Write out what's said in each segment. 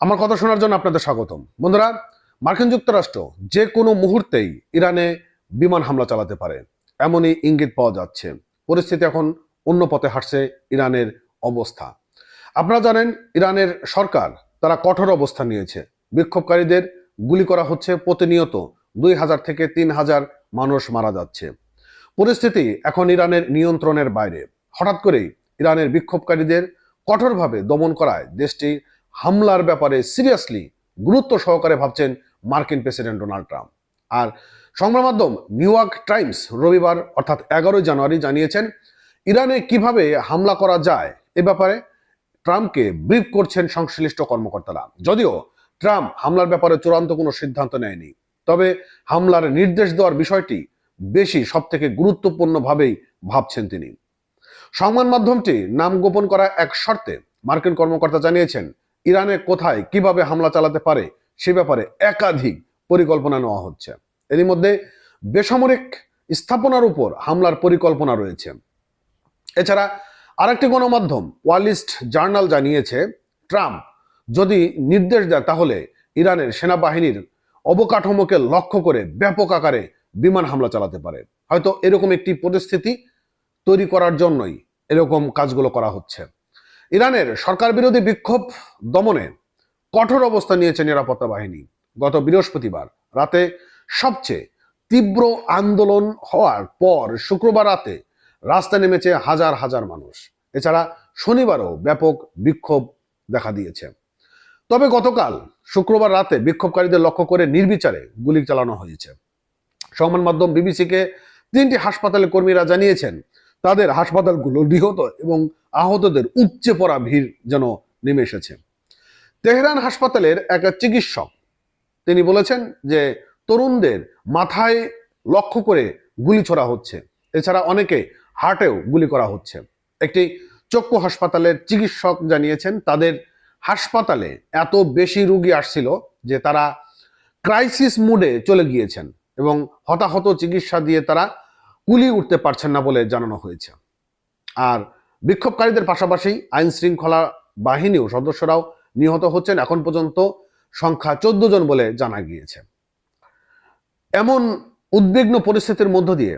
আমার কথা শোনার জন্য আপনাদের স্বাগতম। বন্ধুরা, মার্কিন যুক্তরাষ্ট্র যে কোনো মুহূর্তেই ইরানে বিমান হামলা চালাতে পারে, এমনই ইঙ্গিত পাওয়া যাচ্ছে। পরিস্থিতি এখন অন্য পথে হাঁটছে ইরানের অবস্থা। আপনারা জানেন, ইরানের সরকার তারা কঠোর অবস্থান নিয়েছে। বিক্ষোভকারীদের গুলি করা হচ্ছে প্রতিনিয়ত দুই হাজার থেকে তিন হাজার মানুষ মারা যাচ্ছে। পরিস্থিতি এখন ইরানের নিয়ন্ত্রণের বাইরে। হঠাৎ করেই ইরানের বিক্ষোভকারীদের কঠোরভাবে দমন করায় দেশটি হামলার ব্যাপারে সিরিয়াসলি গুরুত্ব সহকারে ভাবছেন মার্কিন প্রেসিডেন্ট ডোনাল্ড ট্রাম্প। আর সংবাদ মাধ্যম নিউ ইয়র্ক টাইমস রবিবার অর্থাৎ এগারোই জানুয়ারি জানিয়েছেন, ইরানে কীভাবে হামলা করা যায় এ ব্যাপারে ট্রাম্পকে ব্রিফ করছেন সংশ্লিষ্ট কর্মকর্তারা। যদিও ট্রাম্প হামলার ব্যাপারে চূড়ান্ত কোনো সিদ্ধান্ত নেয়নি, তবে হামলার নির্দেশ দেওয়ার বিষয়টি বেশি সব থেকে গুরুত্বপূর্ণভাবেই ভাবছেন তিনি। সংবাদ মাধ্যমটি নাম গোপন করা এক শর্তে মার্কিন কর্মকর্তা জানিয়েছেন ইরানে কোথায় কীভাবে হামলা চালাতে পারে সে ব্যাপারে একাধিক পরিকল্পনা নেওয়া হচ্ছে। এরই মধ্যে বেসামরিক স্থাপনার উপর হামলার পরিকল্পনা রয়েছে। এছাড়া আরেকটি গণমাধ্যম ওয়ালিস্ট জার্নাল জানিয়েছে, ট্রাম্প যদি নির্দেশ দেয় তাহলে ইরানের সেনাবাহিনীর অবকাঠামোকে লক্ষ্য করে ব্যাপক আকারে বিমান হামলা চালাতে পারে। হয়তো এরকম একটি পরিস্থিতি তৈরি করার জন্যই এরকম কাজগুলো করা হচ্ছে। ইরানের সরকার বিরোধী বিক্ষোভ দমনে কঠোর অবস্থা নিয়েছে নিরাপত্তা বাহিনী। গত বৃহস্পতিবার রাতে সবচেয়ে তীব্র আন্দোলন হওয়ার পর শুক্রবার রাতে রাস্তায় নেমেছে হাজার হাজার মানুষ। এছাড়া শনিবারও ব্যাপক বিক্ষোভ দেখা দিয়েছে। তবে গতকাল শুক্রবার রাতে বিক্ষোভকারীদের লক্ষ্য করে নির্বিচারে গুলি চালানো হয়েছে। সংবাদ মাধ্যম বিবিসিকে তিনটি হাসপাতালের কর্মীরা জানিয়েছেন তাদের হাসপাতালগুলো নিহত এবং আহতদের উপচে পড়া ভিড় যেন নেমে এসেছে। তেহরান হাসপাতালের এক চিকিৎসক, তিনি বলেছেন যে তরুণদের মাথায় লক্ষ্য করে গুলি ছোড়া হচ্ছে। এছাড়া অনেকে হার্টেও গুলি করা হচ্ছে। একটি চক্ষু হাসপাতালের চিকিৎসক জানিয়েছেন, তাদের হাসপাতালে এত বেশি রুগী আসছিল যে তারা ক্রাইসিস মুডে চলে গিয়েছেন এবং হতাহত চিকিৎসা দিয়ে তারা কুলি উঠতে পারছেন না বলে জানানো হয়েছে। আর বিক্ষোভকারীদের পাশাপাশি আইন শৃঙ্খলা বাহিনীও সদস্যরাও নিহত হচ্ছেন, এখন পর্যন্ত সংখ্যা চোদ্দ জন বলে জানা গিয়েছে। এমন উদ্বিগ্ন পরিস্থিতির মধ্য দিয়ে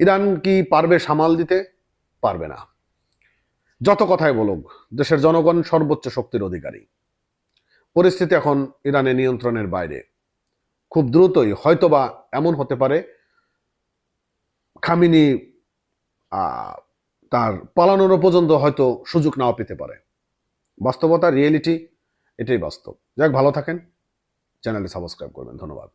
ইরান কি পারবে সামাল দিতে? পারবে না। যত কথাই বলুক, দেশের জনগণ সর্বোচ্চ শক্তির অধিকারী। পরিস্থিতি এখন ইরানের নিয়ন্ত্রণের বাইরে। খুব দ্রুতই হয়তোবা এমন হতে পারে খামিনি তার পালানোর পর্যন্ত হয়তো সুযোগ নাও পেতে পারে। বাস্তবতা, রিয়েলিটি, এটাই বাস্তব। যাক, ভালো থাকেন। চ্যানেলটি সাবস্ক্রাইব করবেন। ধন্যবাদ।